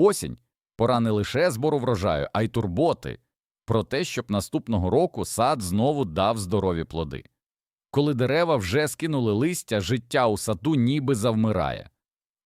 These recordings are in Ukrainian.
Осінь пора не лише збору врожаю, а й турботи про те, щоб наступного року сад знову дав здорові плоди. Коли дерева вже скинули листя, життя у саду ніби завмирає.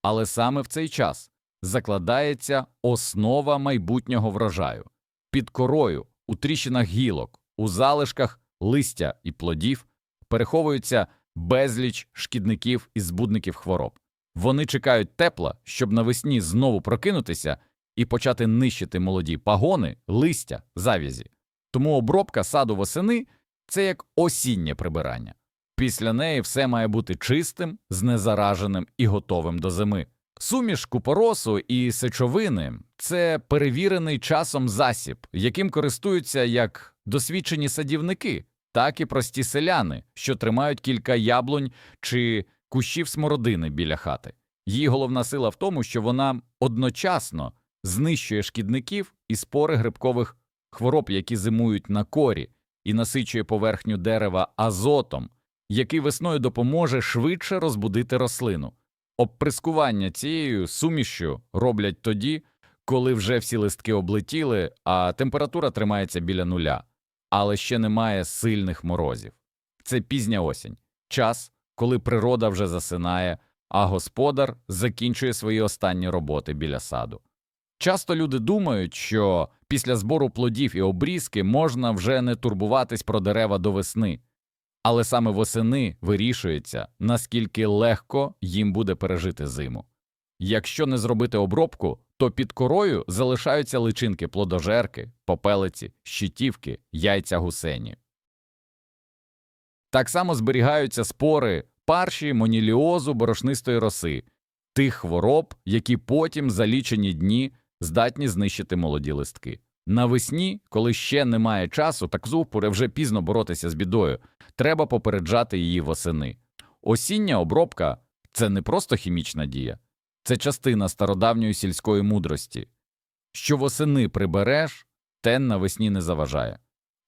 Але саме в цей час закладається основа майбутнього врожаю. Під корою, у тріщинах гілок, у залишках листя і плодів переховуються безліч шкідників і збудників хвороб. Вони чекають тепла, щоб навесні знову прокинутися і почати нищити молоді пагони, листя, завязі. Тому обробка саду восени це як осіннє прибирання. Після неї все має бути чистим, знезараженим і готовим до зими. Суміш купоросу і сечовини це перевірений часом засіб, яким користуються як досвідчені садівники, так і прості селяни, що тримають кілька яблунь чи кущів смородини біля хати. Її головна сила в тому, що вона одночасно знищує шкідників і спори грибкових хвороб, які зимують на корі, і насичує поверхню дерева азотом, який весною допоможе швидше розбудити рослину. Обприскування цією сумішю роблять тоді, коли вже всі листки облетіли, а температура тримається біля нуля, але ще немає сильних морозів. Це пізня осінь, час, коли природа вже засинає, а господар закінчує свої останні роботи біля саду. Часто люди думають, що після збору плодів і обрізки можна вже не турбуватись про дерева до весни, але саме восени вирішується, наскільки легко їм буде пережити зиму. Якщо не зробити обробку, то під корою залишаються личинки плодожерки, попелиці, щитівки, яйця гусені. Так само зберігаються спори парші, моніліозу, борошнистої роси, тих хвороб, які потім за лічені дні здатні знищити молоді листки. Навесні, коли ще немає часу, так зупуре вже пізно боротися з бідою, треба попереджати її восени. Осіння обробка це не просто хімічна дія, це частина стародавньої сільської мудрості. Що восени прибереш, тен навесні не заважає.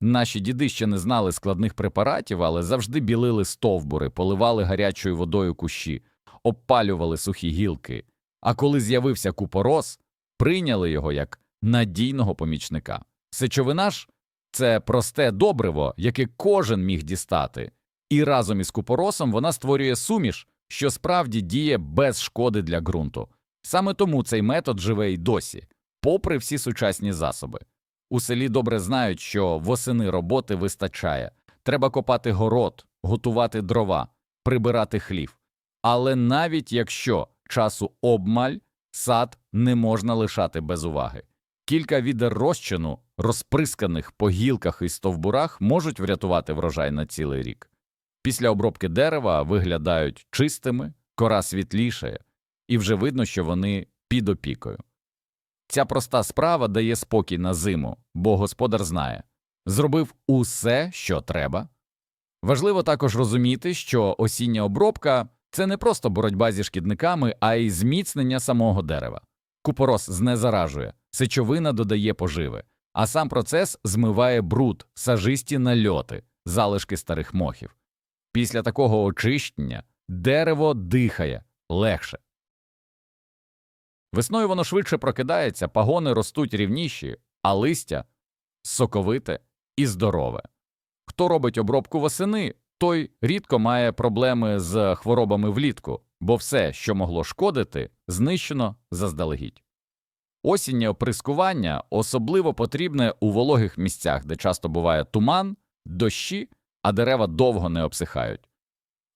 Наші діди ще не знали складних препаратів, але завжди білили стовбури, поливали гарячою водою кущі, обпалювали сухі гілки. А коли з'явився купорос, прийняли його як надійного помічника. Сечовина ж це просте добриво, яке кожен міг дістати, і разом із купоросом вона створює суміш, що справді діє без шкоди для ґрунту. Саме тому цей метод живе й досі, попри всі сучасні засоби. У селі добре знають, що восени роботи вистачає. Треба копати город, готувати дрова, прибирати хлів. Але навіть якщо часу обмаль, сад не можна лишати без уваги. Кілька відер розчину, розприсканих по гілках і стовбурах, можуть врятувати врожай на цілий рік. Після обробки дерева виглядають чистими, кора світлішає, і вже видно, що вони під опікою. Ця проста справа дає спокій на зиму, бо господар знає зробив усе, що треба. Важливо також розуміти, що осіння обробка це не просто боротьба зі шкідниками, а й зміцнення самого дерева. Купорос знезаражує, сечовина додає поживи, а сам процес змиває бруд, сажисті нальоти, залишки старих мохів. Після такого очищення дерево дихає легше. Весною воно швидше прокидається, пагони ростуть рівніші, а листя соковите і здорове. Хто робить обробку восени, той рідко має проблеми з хворобами влітку, бо все, що могло шкодити, знищено заздалегідь. Осіннє оприскування особливо потрібне у вологих місцях, де часто буває туман, дощі, а дерева довго не обсихають.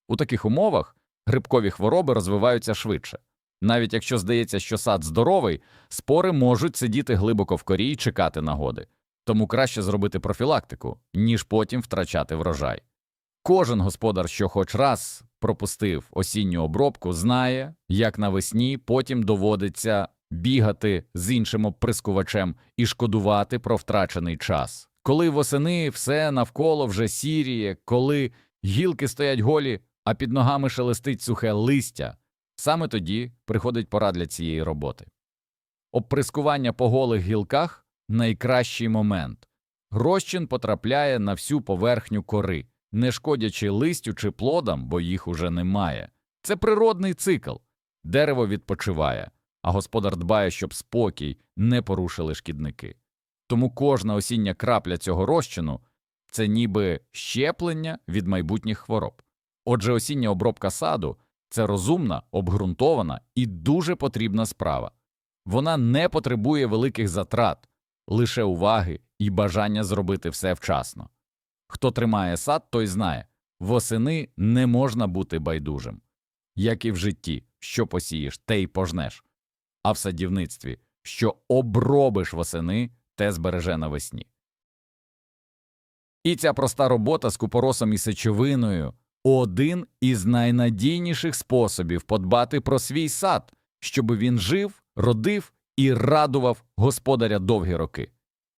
У таких умовах грибкові хвороби розвиваються швидше. Навіть якщо здається, що сад здоровий, спори можуть сидіти глибоко в корі і чекати нагоди, тому краще зробити профілактику, ніж потім втрачати врожай. Кожен господар, що хоч раз пропустив осінню обробку, знає, як навесні потім доводиться бігати з іншим оприскувачем і шкодувати про втрачений час. Коли восени все навколо вже сіріє, коли гілки стоять голі, а під ногами шелестить сухе листя. Саме тоді приходить пора для цієї роботи. Обприскування по голих гілках найкращий момент. Розчин потрапляє на всю поверхню кори, не шкодячи листю чи плодам, бо їх уже немає. Це природний цикл. Дерево відпочиває, а господар дбає, щоб спокій не порушили шкідники. Тому кожна осіння крапля цього розчину це ніби щеплення від майбутніх хвороб. Отже, осіння обробка саду це розумна, обґрунтована і дуже потрібна справа. Вона не потребує великих затрат, лише уваги і бажання зробити все вчасно. Хто тримає сад, той знає восени не можна бути байдужим. Як і в житті, що посієш, те й пожнеш, а в садівництві, що обробиш восени, те збереже навесні. І ця проста робота з купоросом і сечовиною один із найнадійніших способів подбати про свій сад, щоб він жив, родив і радував господаря довгі роки.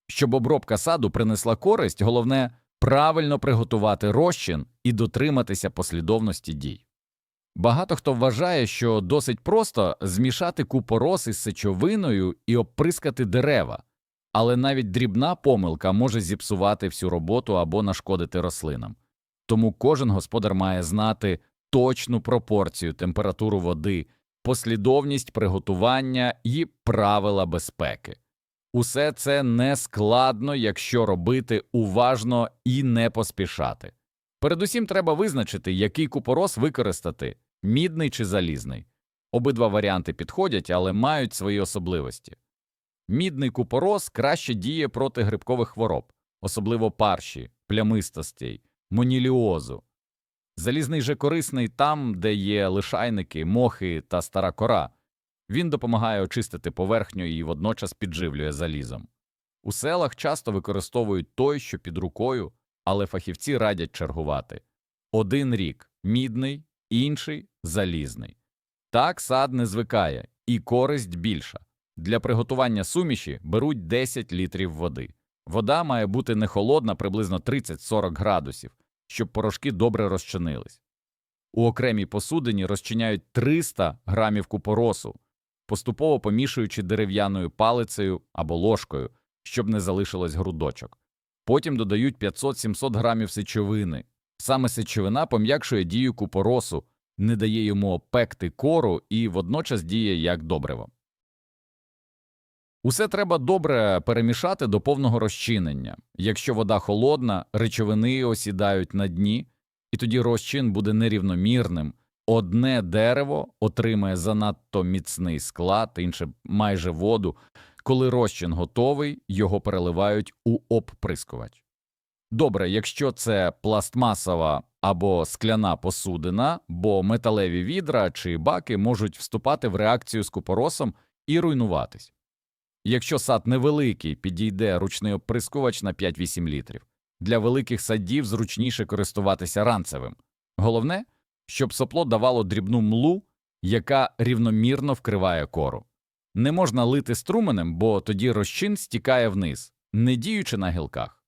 Щоб обробка саду принесла користь, головне правильно приготувати розчин і дотриматися послідовності дій. Багато хто вважає, що досить просто змішати купорос із сечовиною і обприскати дерева, але навіть дрібна помилка може зіпсувати всю роботу або нашкодити рослинам. Тому кожен господар має знати точну пропорцію температуру води, послідовність приготування і правила безпеки. Усе це не складно, якщо робити уважно і не поспішати. Передусім треба визначити, який купорос використати мідний чи залізний. Обидва варіанти підходять, але мають свої особливості. Мідний купорос краще діє проти грибкових хвороб, особливо парші, плямистостей, моніліозу. Залізний же корисний там, де є лишайники, мохи та стара кора. Він допомагає очистити поверхню і водночас підживлює залізом. У селах часто використовують той, що під рукою, але фахівці радять чергувати. Один рік мідний, інший залізний. Так сад не звикає, і користь більша. Для приготування суміші беруть 10 літрів води. Вода має бути не холодна, приблизно 30-40 градусів, щоб порошки добре розчинились. У окремій посудині розчиняють 300 грамів купоросу, поступово помішуючи дерев'яною палицею або ложкою, щоб не залишилось грудочок. Потім додають 500-700 грамів сечовини. Саме сечовина пом'якшує дію купоросу, не дає йому опекти кору і водночас діє як добриво. Усе треба добре перемішати до повного розчинення. Якщо вода холодна, речовини осідають на дні, і тоді розчин буде нерівномірним. Одне дерево отримає занадто міцний склад, інше майже воду. Коли розчин готовий, його переливають у обприскувач. Добре, якщо це пластмасова або скляна посудина, бо металеві відра чи баки можуть вступати в реакцію з купоросом і руйнуватись. Якщо сад невеликий, підійде ручний оприскувач на 5-8 літрів. Для великих садів зручніше користуватися ранцевим. Головне, щоб сопло давало дрібну млу, яка рівномірно вкриває кору. Не можна лити струменем, бо тоді розчин стікає вниз, не діючи на гілках.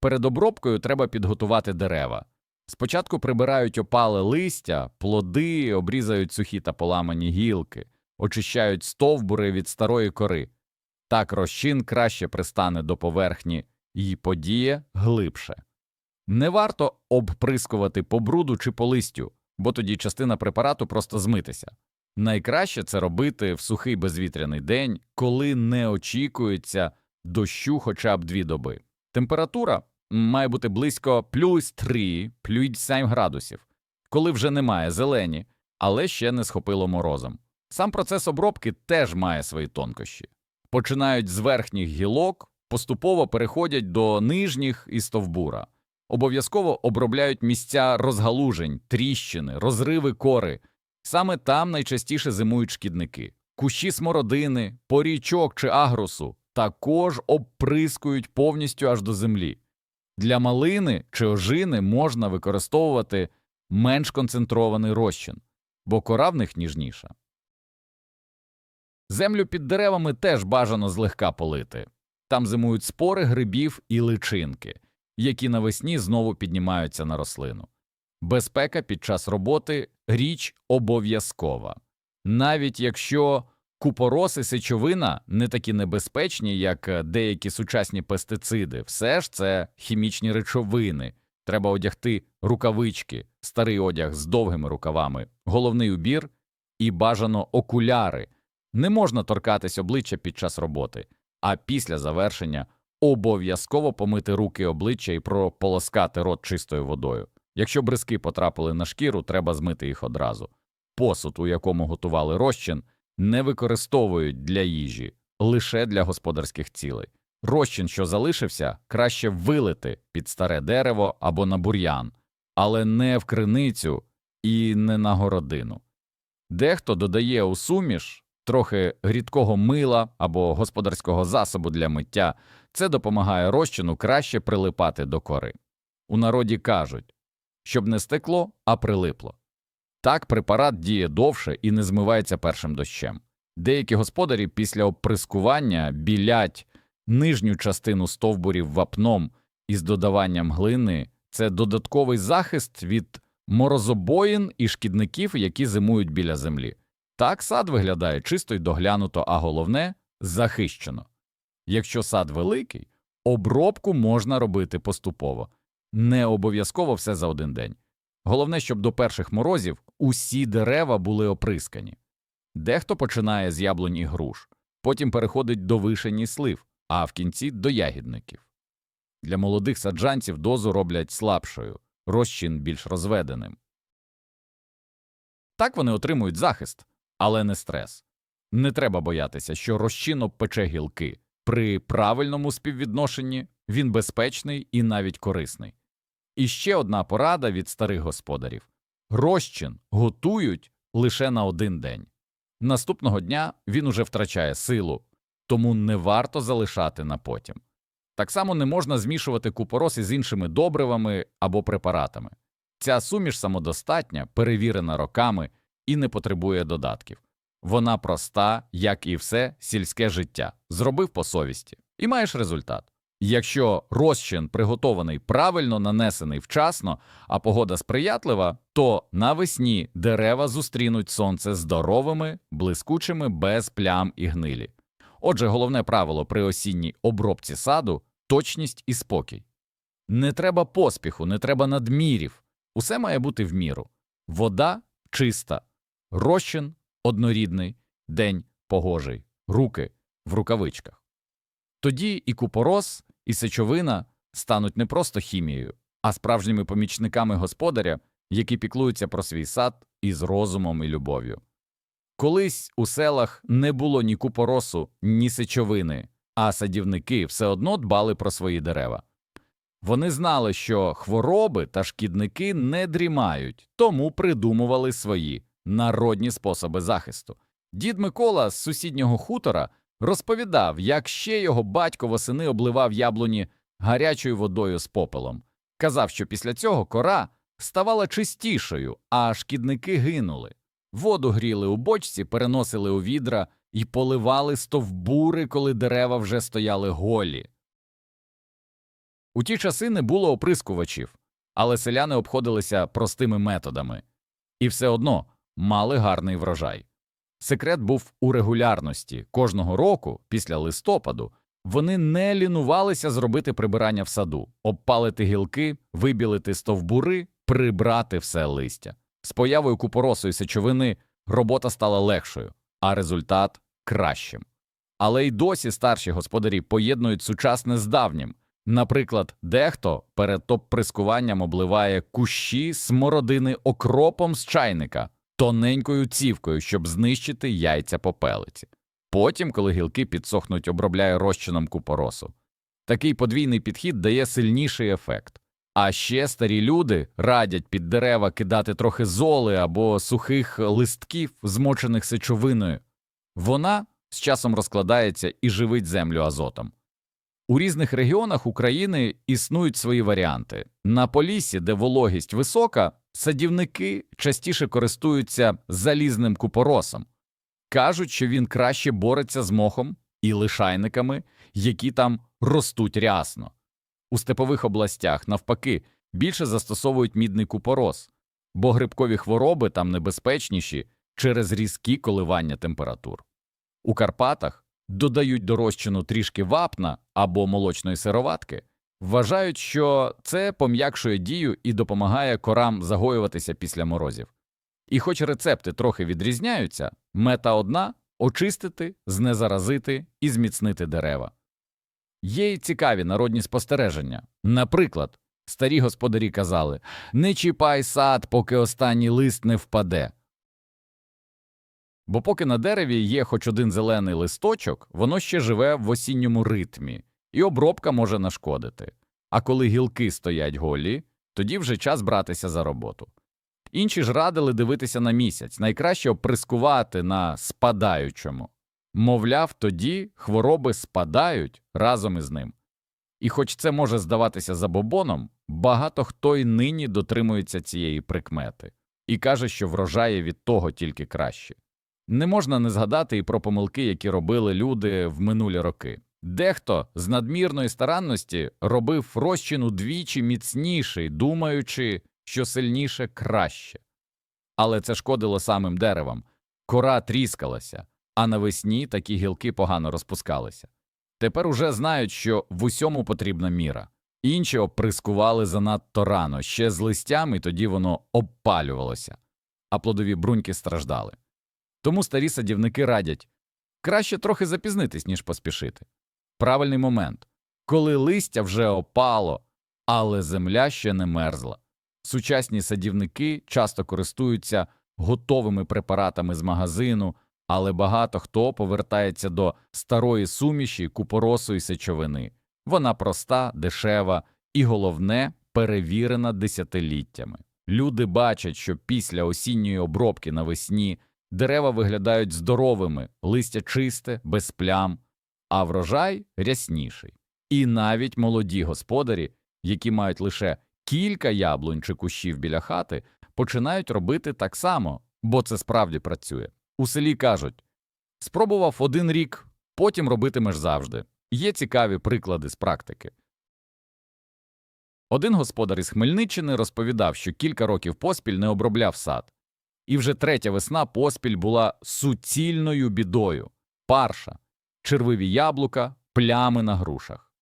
Перед обробкою треба підготувати дерева. Спочатку прибирають опале листя, плоди, обрізають сухі та поламані гілки, очищають стовбури від старої кори. Так розчин краще пристане до поверхні і подіє глибше. Не варто обприскувати по бруду чи по листю, бо тоді частина препарату просто змитися. Найкраще це робити в сухий безвітряний день, коли не очікується дощу хоча б дві доби. Температура має бути близько плюс 3, плюс 7 градусів, коли вже немає зелені, але ще не схопило морозом. Сам процес обробки теж має свої тонкощі. Починають з верхніх гілок, поступово переходять до нижніх і стовбура. Обов'язково обробляють місця розгалужень, тріщини, розриви кори. Саме там найчастіше зимують шкідники. Кущі смородини, порічок чи агрусу також обприскують повністю аж до землі. Для малини чи ожини можна використовувати менш концентрований розчин, бо кора в них ніжніша. Землю під деревами теж бажано злегка полити. Там зимують спори грибів і личинки, які навесні знову піднімаються на рослину. Безпека під час роботи річ обов'язкова. Навіть якщо купороси сечовина не такі небезпечні, як деякі сучасні пестициди, все ж це хімічні речовини. Треба одягти рукавички, старий одяг з довгими рукавами, головний убір і бажано окуляри, Не можна торкатись обличчя під час роботи, а після завершення обов'язково помити руки, обличчя і прополоскати рот чистою водою. Якщо бризки потрапили на шкіру, треба змити їх одразу. Посуд, у якому готували розчин, не використовують для їжі, лише для господарських цілей. Розчин, що залишився, краще вилити під старе дерево або на бур'ян, але не в криницю і не на городину. Дехто додає у суміш трохи рідкого мила або господарського засобу для миття, це допомагає розчину краще прилипати до кори. У народі кажуть, щоб не стекло, а прилипло. Так препарат діє довше і не змивається першим дощем. Деякі господарі після оприскування білять нижню частину стовбурів вапном із додаванням глини це додатковий захист від морозобоїн і шкідників, які зимують біля землі. Так сад виглядає чисто й доглянуто, а головне захищено. Якщо сад великий, обробку можна робити поступово, не обов'язково все за один день. Головне, щоб до перших морозів усі дерева були оприскані. Дехто починає з яблунь і груш, потім переходить до вишень і слив, а в кінці до ягідників. Для молодих саджанців дозу роблять слабшою, розчин більш розведеним. Так вони отримують захист, але не стрес. Не треба боятися, що розчин обпече гілки. При правильному співвідношенні він безпечний і навіть корисний. І ще одна порада від старих господарів розчин готують лише на один день. Наступного дня він уже втрачає силу, тому не варто залишати на потім. Так само не можна змішувати купорос із іншими добривами або препаратами. Ця суміш самодостатня, перевірена роками і не потребує додатків. Вона проста, як і все сільське життя. Зробив по совісті і маєш результат. Якщо розчин приготований правильно нанесений вчасно, а погода сприятлива, то навесні дерева зустрінуть сонце здоровими, блискучими, без плям і гнилі. Отже, головне правило при осінній обробці саду точність і спокій. Не треба поспіху, не треба надмірів. Усе має бути в міру. Вода чиста, розчин однорідний, день погожий, руки в рукавичках. Тоді і купорос, і сечовина стануть не просто хімією, а справжніми помічниками господаря, які піклуються про свій сад із розумом і любов'ю. Колись у селах не було ні купоросу, ні сечовини, а садівники все одно дбали про свої дерева. Вони знали, що хвороби та шкідники не дрімають, тому придумували свої народні способи захисту. Дід Микола з сусіднього хутора розповідав, як ще його батько восени обливав яблуні гарячою водою з попелом. Казав, що після цього кора ставала чистішою, а шкідники гинули. Воду гріли у бочці, переносили у відра і поливали стовбури, коли дерева вже стояли голі. У ті часи не було оприскувачів, але селяни обходилися простими методами і все одно мали гарний врожай. Секрет був у регулярності кожного року, після листопаду, вони не лінувалися зробити прибирання в саду, обпалити гілки, вибілити стовбури, прибрати все листя. З появою купоросої сечовини робота стала легшою, а результат кращим. Але й досі старші господарі поєднують сучасне з давнім. Наприклад, дехто перед топ-прискуванням обливає кущі смородини окропом з чайника, тоненькою цівкою, щоб знищити яйця попелиці. Потім, коли гілки підсохнуть, обробляє розчином купоросу. Такий подвійний підхід дає сильніший ефект. А ще старі люди радять під дерева кидати трохи золи або сухих листків, змочених сечовиною. Вона з часом розкладається і живить землю азотом. У різних регіонах України існують свої варіанти. На Поліссі, де вологість висока, садівники частіше користуються залізним купоросом. Кажуть, що він краще бореться з мохом і лишайниками, які там ростуть рясно. У степових областях, навпаки, більше застосовують мідний купорос, бо грибкові хвороби там небезпечніші через різкі коливання температур. У Карпатах додають до розчину трішки вапна або молочної сироватки, вважають, що це пом'якшує дію і допомагає корам загоюватися після морозів. І хоч рецепти трохи відрізняються, мета одна очистити, знезаразити і зміцнити дерева. Є й цікаві народні спостереження. Наприклад, старі господарі казали «Не чіпай сад, поки останній лист не впаде». Бо поки на дереві є хоч один зелений листочок, воно ще живе в осінньому ритмі, і обробка може нашкодити. А коли гілки стоять голі, тоді вже час братися за роботу. Інші ж радили дивитися на місяць, найкраще оприскувати на спадаючому. Мовляв, тоді хвороби спадають разом із ним. І хоч це може здаватися забобоном, багато хто й нині дотримується цієї прикмети і каже, що врожає від того тільки краще. Не можна не згадати і про помилки, які робили люди в минулі роки. Дехто з надмірної старанності робив розчин удвічі міцніший, думаючи, що сильніше краще. Але це шкодило самим деревам. Кора тріскалася, а навесні такі гілки погано розпускалися. Тепер уже знають, що в усьому потрібна міра. Інші оприскували занадто рано, ще з листями, тоді воно обпалювалося, а плодові бруньки страждали. Тому старі садівники радять краще трохи запізнитись, ніж поспішити. Правильний момент, коли листя вже опало, але земля ще не мерзла. Сучасні садівники часто користуються готовими препаратами з магазину, але багато хто повертається до старої суміші купоросу і сечовини. Вона проста, дешева і, головне, перевірена десятиліттями. Люди бачать, що після осінньої обробки навесні дерева виглядають здоровими, листя чисте, без плям, а врожай рясніший. І навіть молоді господарі, які мають лише кілька яблунь чи кущів біля хати, починають робити так само, бо це справді працює. У селі кажуть спробував один рік, потім робитимеш завжди. Є цікаві приклади з практики. Один господар із Хмельниччини розповідав, що кілька років поспіль не обробляв сад, і вже третя весна поспіль була суцільною бідою парша, червиві яблука, плями на грушах.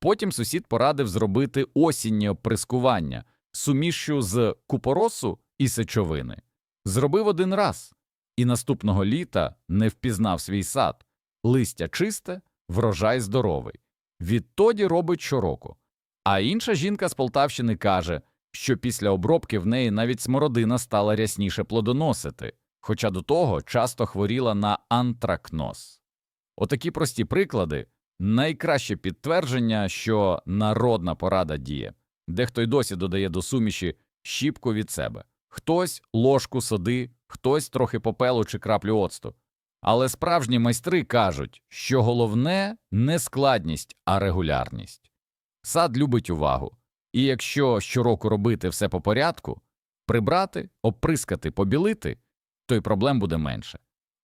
Потім сусід порадив зробити осіннє оприскування, сумішю з купоросу і сечовини. Зробив один раз, і наступного літа не впізнав свій сад листя чисте, врожай здоровий. Відтоді робить щороку. А інша жінка з Полтавщини каже, що після обробки в неї навіть смородина стала рясніше плодоносити, хоча до того часто хворіла на антракноз. Отакі прості приклади найкраще підтвердження, що народна порада діє. Дехто й досі додає до суміші щіпку від себе, хтось ложку соди, хтось трохи попелу чи краплю оцту. Але справжні майстри кажуть, що головне не складність, а регулярність. Сад любить увагу, і якщо щороку робити все по порядку, прибрати, оприскати, побілити, то й проблем буде менше.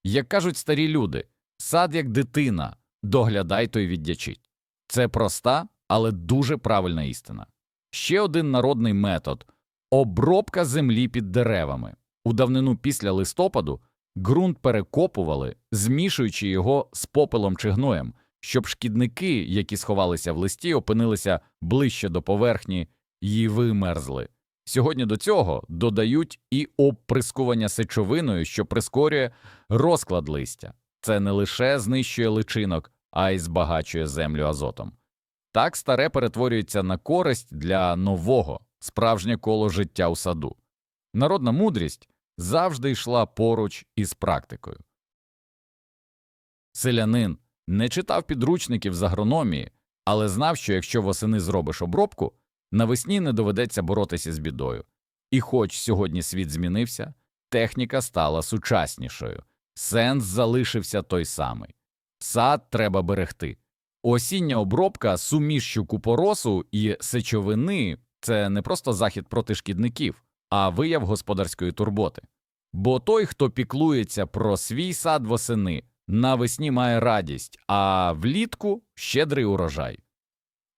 Як кажуть старі люди, сад як дитина, доглядай то й віддячить. Це проста, але дуже правильна істина. Ще один народний метод обробка землі під деревами. У давнину після листопаду ґрунт перекопували, змішуючи його з попелом чи гноєм, щоб шкідники, які сховалися в листі, опинилися ближче до поверхні і вимерзли. Сьогодні до цього додають і оприскування сечовиною, що прискорює розклад листя. Це не лише знищує личинок, а й збагачує землю азотом. Так старе перетворюється на користь для нового, справжнє коло життя у саду. Народна мудрість завжди йшла поруч із практикою. Селянин не читав підручників з агрономії, але знав, що якщо восени зробиш обробку, навесні не доведеться боротися з бідою. І хоч сьогодні світ змінився, техніка стала сучаснішою, сенс залишився той самий. Сад треба берегти. Осіння обробка сумішчю купоросу і сечовини це не просто захід проти шкідників, а вияв господарської турботи. Бо той, хто піклується про свій сад восени, навесні має радість, а влітку щедрий урожай.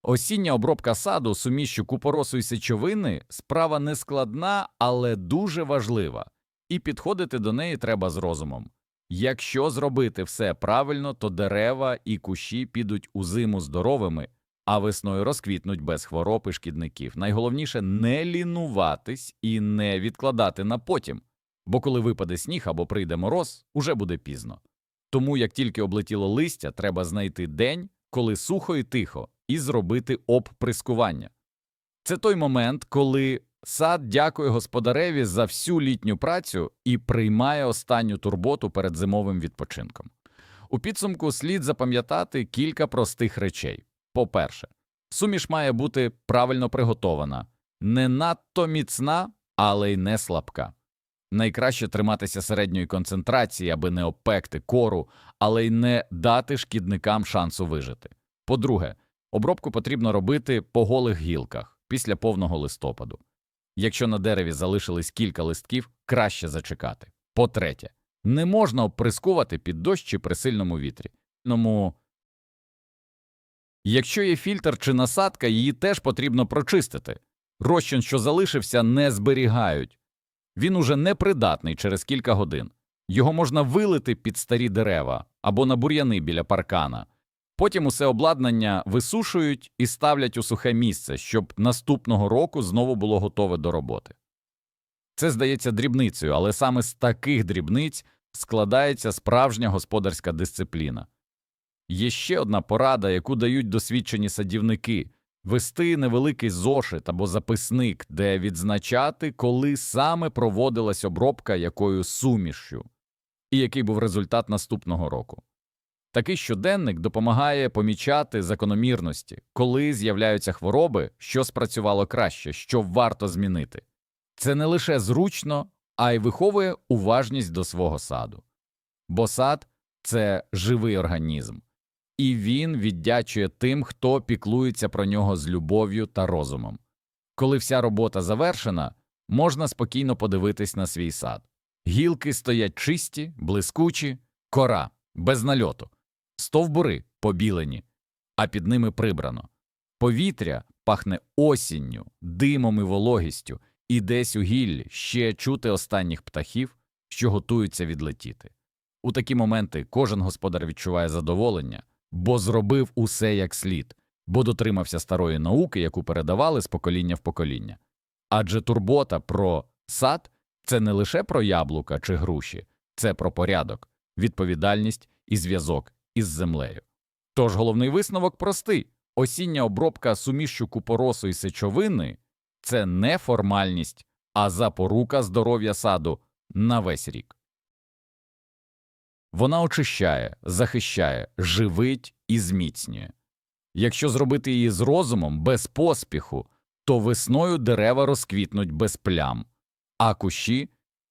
Осіння обробка саду сумішчю купоросу і сечовини справа не складна, але дуже важлива, і підходити до неї треба з розумом. Якщо зробити все правильно, то дерева і кущі підуть у зиму здоровими, а весною розквітнуть без хвороб і шкідників. Найголовніше не лінуватись і не відкладати на потім, бо коли випаде сніг або прийде мороз, уже буде пізно. Тому, як тільки облетіло листя, треба знайти день, коли сухо і тихо, і зробити обприскування. Це той момент, коли сад дякує господареві за всю літню працю і приймає останню турботу перед зимовим відпочинком. У підсумку слід запам'ятати кілька простих речей. По-перше, суміш має бути правильно приготована, не надто міцна, але й не слабка. Найкраще триматися середньої концентрації, аби не обпекти кору, але й не дати шкідникам шансу вижити. По-друге, обробку потрібно робити по голих гілках після повного листопаду. Якщо на дереві залишились кілька листків, краще зачекати. По-третє, не можна обприскувати під дощ чи при сильному вітрі. Тому, якщо є фільтр чи насадка, її теж потрібно прочистити. Розчин, що залишився, не зберігають. Він уже непридатний через кілька годин. Його можна вилити під старі дерева або на бур'яни біля паркана. Потім усе обладнання висушують і ставлять у сухе місце, щоб наступного року знову було готове до роботи. Це здається дрібницею, але саме з таких дрібниць складається справжня господарська дисципліна. Є ще одна порада, яку дають досвідчені садівники вести невеликий зошит або записник, де відзначати, коли саме проводилась обробка якою сумішю, і який був результат наступного року. Такий щоденник допомагає помічати закономірності, коли з'являються хвороби, що спрацювало краще, що варто змінити. Це не лише зручно, а й виховує уважність до свого саду. Бо сад це живий організм, і він віддячує тим, хто піклується про нього з любов'ю та розумом. Коли вся робота завершена, можна спокійно подивитись на свій сад. Гілки стоять чисті, блискучі, кора, без нальоту, стовбури побілені, а під ними прибрано. Повітря пахне осінню, димом і вологістю, і десь у гіллі ще чути останніх птахів, що готуються відлетіти. У такі моменти кожен господар відчуває задоволення, бо зробив усе як слід, бо дотримався старої науки, яку передавали з покоління в покоління. Адже турбота про сад це не лише про яблука чи груші, це про порядок, відповідальність і зв'язок із землею. Тож головний висновок простий осіння обробка сумішчю купоросу і сечовини це не формальність, а запорука здоров'я саду на весь рік. Вона очищає, захищає, живить і зміцнює. Якщо зробити її з розумом, без поспіху, то весною дерева розквітнуть без плям, а кущі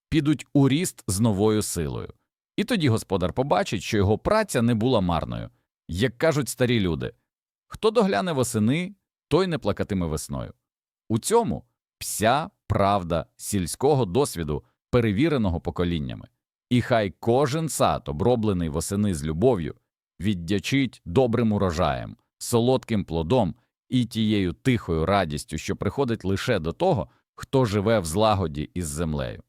підуть у ріст з новою силою. І тоді господар побачить, що його праця не була марною. Як кажуть старі люди, хто догляне восени, той не плакатиме весною. У цьому вся правда сільського досвіду, перевіреного поколіннями. І хай кожен сад, оброблений восени з любов'ю, віддячить добрим урожаєм, солодким плодом і тією тихою радістю, що приходить лише до того, хто живе в злагоді із землею.